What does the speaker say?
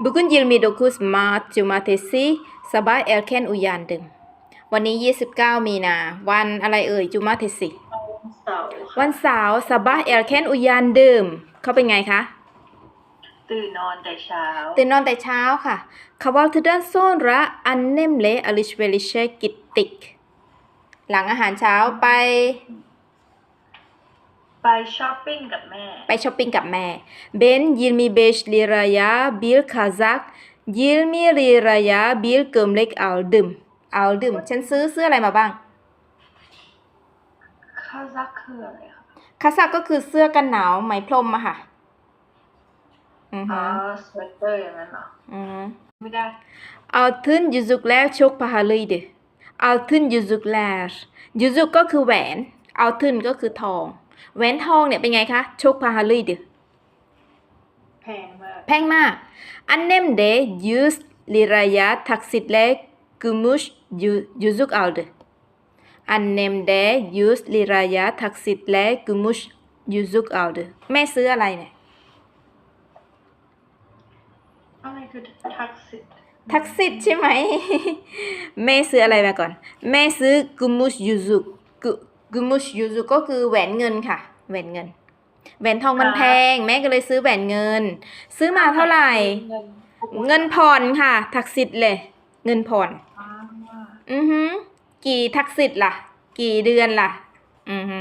Bugün 29 Mart Cumartesi Sabah erken uyandım วันนี้ 29 มีนา วันอะไรเอ่ย Cumartesi วันเสาร์ค่ะวันเสาร์ Sabah erken uyandım เขาเป็นไงคะ ตื่นนอนแต่เช้า ตื่นนอนแต่เช้าค่ะ Kahvaltıdan sonra annemle alışverişe gittik หลังอาหารเช้าไป ไปช้อปปิ้งกับแม่ ไปช้อปปิ้งกับแม่ Ben 25 liraya bir kazak 20 liraya bir gömlek aldım aldım ฉันซื้อเสื้ออะไรมาบ้างคาซักคืออะไรคะคาซักก็คือเสื้อกันหนาวไหมพรมอะค่ะอืออ๋ฮึอสเวตเตอร์อย่างนั้นเหรออือฮึไม่ได้ Altın yüzükler çok pahalıydı Altın yüzükler ยุซุกก็คือแหวน Altın ก็คือทอง แหวนทองเนี่ยเป็นไงคะ çok pahalıydı แพงมากแพงมาก Annem de 100 liraya taksitle gümüş yu- yüzük aldı. Annem de 100 liraya taksitle gümüş yüzük aldı. แม่ซื้ออะไรเนี่ยอะไรคือทักษิณทักษิณใช่ไหม แม่ซื้ออะไรมาก่อน แม่ซื้อกุมุชยูซุกุ กุมุชยูซุก็คือแหวนเงินค่ะ แหวนเงิน แหวนทองมันแพง แม่ก็เลยซื้อแหวนเงิน ซื้อมาเท่าไหร่ เงินเงินผ่อนค่ะ ทักษิณเลย เงินผ่อนอ่าอือฮึกี่ทักษิณล่ะ กี่เดือนล่ะ อือฮึ